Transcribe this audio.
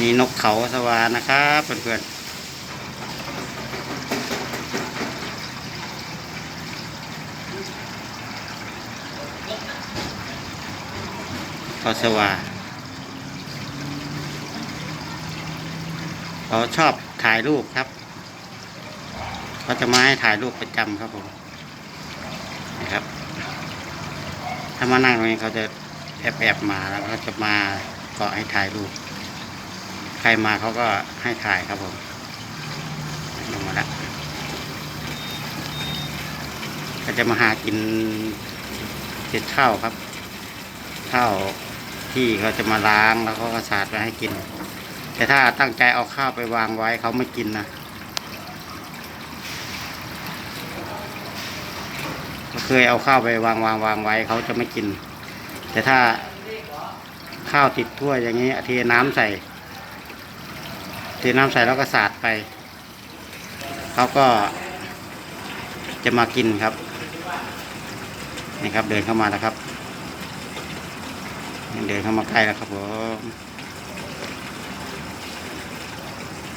มีนกเขาสวานะครับเพื่อนๆเขาสวาเขาชอบถ่ายรูปครับเขาจะมาให้ถ่ายรูปประจำครับผมนะครับ ถ้ามานั่งตรงนี้เขาจะแอบแอบๆมาแล้วก็จะมาเกาะให้ถ่ายรูป ใครมาเขาก็ให้ถ่ายครับผมลงมาแล้วก็จะมาหากินเศษข้าวครับข้าวที่เขาจะมาล้างแล้วเขาก็สาดไว้ให้กิน แต่ถ้าตั้งใจเอาข้าวไปวางไว้เขาไม่กินนะเคยเอาข้าวไปวางวางวางไว้เขาจะไม่กิน แต่ถ้าข้าวติดถ้วยอย่างนี้เทน้ำใส่ ถือน้ำใส่แล้วก็สาดไป เขาก็จะมากินครับนี่ครับเดินเข้ามาแล้วครับ เดินเข้ามาใกล้แล้วครับผม